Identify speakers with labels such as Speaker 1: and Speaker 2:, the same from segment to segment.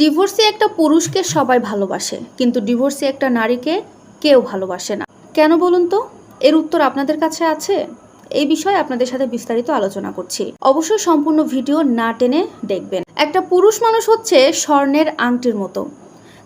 Speaker 1: Divorcee একটা পুরুষকে সবাই ভালোবাসে, কিন্তু ডিভোর্সে একটা নারীকে কেউ ভালোবাসে না। কেন বলুন তো? এর উত্তর আপনাদের কাছে আছে? এই বিষয়ে আপনাদের সাথে বিস্তারিত আলোচনা করছি। অবশ্যই সম্পূর্ণ ভিডিও না টেনে দেখবেন। একটা পুরুষ মানুষ হচ্ছে স্বর্ণের আংটির মতো।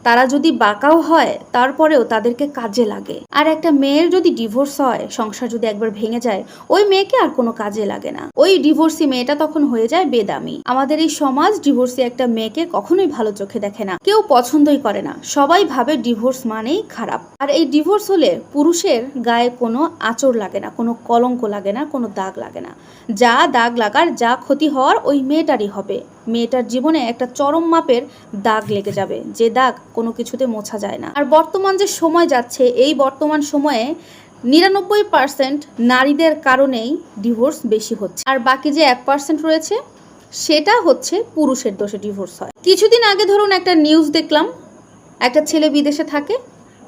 Speaker 1: তারা যদি বাঁকাও হয়, তারপরেও তাদেরকে কাজে লাগে। আর একটা মেয়ের যদি ডিভোর্স হয়, সংসার যদি একবার ভেঙে যায়, ওই মেয়েকে আর কোনো কাজে লাগে না। ওই ডিভোর্সি মেয়েটা তখন হয়ে যায় বেদামি। আমাদের এই সমাজ ডিভোর্সি একটা মেয়েকে কখনোই ভালো চোখে দেখে না। কেউ পছন্দই করে না। সবাই ভাবে ডিভোর্স মানেই খারাপ। আর এই ডিভোর্স হলে পুরুষের গায়ে কোনো আঁচড় লাগে না, কোনো কলঙ্ক লাগে না, কোনো দাগ লাগে না। যা দাগ লাগার, যা ক্ষতি হওয়ার ওই মেয়েটারই হবে। মেয়েটার জীবনে একটা চরম মাপের দাগ লেগে যাবে। যে দাগ কোনো কিছুতে মোছা যায় না। আর বর্তমান যে সময় যাচ্ছে, এই বর্তমান সময়ে নিরানব্বই পার্সেন্ট নারীদের কারণেই ডিভোর্স বেশি হচ্ছে। আর বাকি যে এক পার্সেন্ট রয়েছে, সেটা হচ্ছে পুরুষের দোষে ডিভোর্স হয়। কিছুদিন আগে ধরুন একটা নিউজ দেখলাম, একটা ছেলে বিদেশে থাকে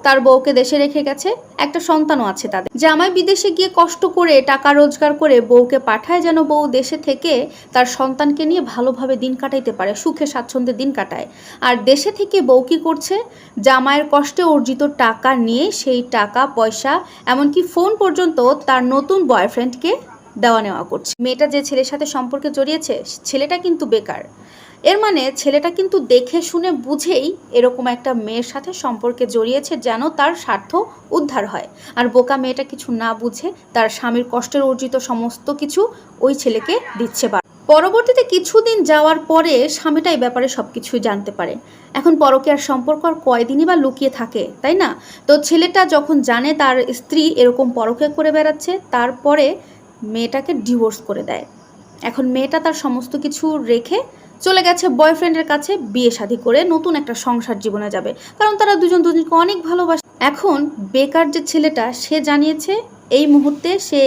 Speaker 1: তার বউকে দেশে রেখে গেছে, একটা সন্তানও আছে তাদের। জামাই বিদেশে গিয়ে কষ্ট করে টাকা রোজগার করে বউকে পাঠায় যেন বউ দেশে থেকে তার সন্তানকে নিয়ে ভালোভাবে দিন কাটাইতে পারে, সুখে স্বাচ্ছন্দ্যে দিন কাটায়। আর দেশে থেকে বউ কি করছে? জামাইয়ের কষ্টে অর্জিত টাকা নিয়ে সেই টাকা, পয়সা, এমনকি ফোন পর্যন্ত তার নতুন বয়ফ্রেন্ডকে দেওয়া নেওয়া করছে। মেয়েটা যে ছেলের সাথে সম্পর্কে জড়িয়েছে, ছেলেটা কিন্তু বেকার। এর মানে ছেলেটা কিন্তু দেখে শুনে বুঝেই এরকম একটা মেয়ের সাথে সম্পর্কে জড়িয়েছে যেন তার স্বার্থ উদ্ধার হয়। আর বোকা মেয়েটা কিছু না বুঝে তার স্বামীর কষ্টের অর্জিত সমস্ত কিছু ওই ছেলেকে দিচ্ছে বা পরবর্তীতে কিছুদিন যাওয়ার পরে স্বামীটা এই ব্যাপারে সব কিছুই জানতে পারে। এখন পরকীয়ার সম্পর্ক আর কয়দিনই বা লুকিয়ে থাকে, তাই না? তো ছেলেটা যখন জানে তার স্ত্রী এরকম পরকীয়া করে বেড়াচ্ছে, তারপরে মেয়েটাকে ডিভোর্স করে দেয়। এখন মেয়েটা তার সমস্ত কিছু রেখে চলে গেছে বয়ফ্রেন্ডের কাছে বিয়ে শাদী করে নতুন একটা সংসার জীবনে যাবে। কারণ তারা দুজন দুজনকে অনেক ভালোবাসে। এখন বেকার যে ছেলেটা, সে জানিয়েছে এই মুহূর্তে সে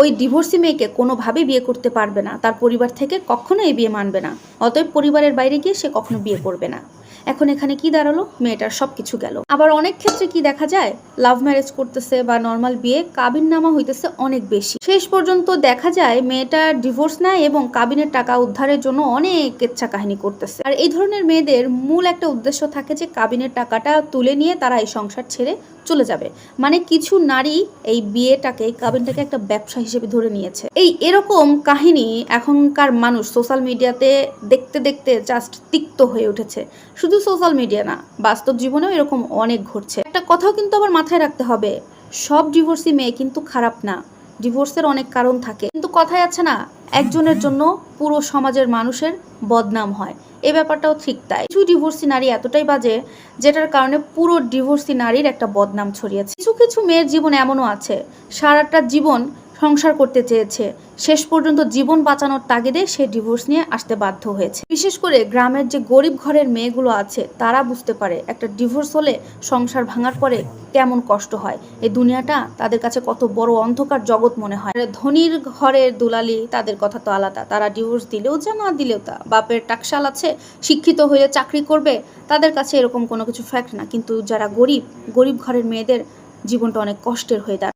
Speaker 1: ওই ডিভোর্সি মেয়েকে কোনোভাবে বিয়ে করতে পারবে না। তার পরিবার থেকে কখনো এই বিয়ে মানবে না। অতএব পরিবারের বাইরে গিয়ে সে কখনো বিয়ে করবে না। এখন এখানে কি দাঁড়াল? মেয়েটার সব কিছু গেল। আবার অনেক ক্ষেত্রে কি দেখা যায়? লাভ ম্যারেজ করতেছে বা নর্মাল বিয়ে, কাবিন নামা হইতেছে অনেক বেশি। শেষ পর্যন্ত দেখা যায় মেয়েটা ডিভোর্স নেয় এবং কাবিনের টাকা উদ্ধারের জন্য অনেক ইচ্ছা কাহিনী করতেছে। আর এই ধরনের মেয়েদের মূল একটা উদ্দেশ্য থাকে যে, কাবিনের টাকাটা তুলে নিয়ে তারা এই সংসার ছেড়ে চলে যাবে। মানে কিছু নারী এই বিয়েটাকে, কাবিনটাকে একটা ব্যবসা হিসেবে ধরে নিয়েছে। এই এরকম কাহিনী এখনকার মানুষ সোশ্যাল মিডিয়াতে দেখতে দেখতে জাস্ট তিক্ত হয়ে উঠেছে। শুধু সোশ্যাল মিডিয়া না, বাস্তব জীবনেও এরকম অনেক ঘটছে। একটা কথাও কিন্তু আবার মাথায় রাখতে হবে, সব ডিভোর্সি মেয়ে কিন্তু খারাপ না। ডিভোর্সের অনেক কারণ থাকে। কিন্তু কথায় আছে না, একজনের জন্য পুরো সমাজের মানুষের বদনাম হয়। এই ব্যাপারটাও ঠিক তাই। কিছু ডিভোর্সি নারী এতটাই বাজে, যেটার কারণে পুরো ডিভোর্সি নারীর একটা বদনাম ছড়িয়েছে। কিছু কিছু মেয়ের জীবন এমনও আছে। সারাটা জীবন সংসার করতে চেয়েছে। শেষ পর্যন্ত জীবন বাঁচানোর তাগিদে সে ডিভোর্স নিয়ে আসতে বাধ্য হয়েছে। বিশেষ করে গ্রামের যে গরিব ঘরের মেয়েগুলো আছে, তারা বুঝতে পারে একটা ডিভোর্স হলে সংসার ভাঙার পরে কেমন কষ্ট হয়। এই দুনিয়াটা তাদের কাছে কত বড় অন্ধকার জগৎ মনে হয়। ধনীর ঘরের দুলালি তাদের কথা তো আলাদা। তারা ডিভোর্স দিলেও যা, না দিলেও তা। বাপের টাকশাল আছে, শিক্ষিত হয়ে চাকরি করবে, তাদের কাছে এরকম কোনো কিছু ফ্যাক্ট না। কিন্তু যারা গরিব গরিব ঘরের মেয়েদের জীবনটা অনেক কষ্টের হয়ে দাঁড়ায়।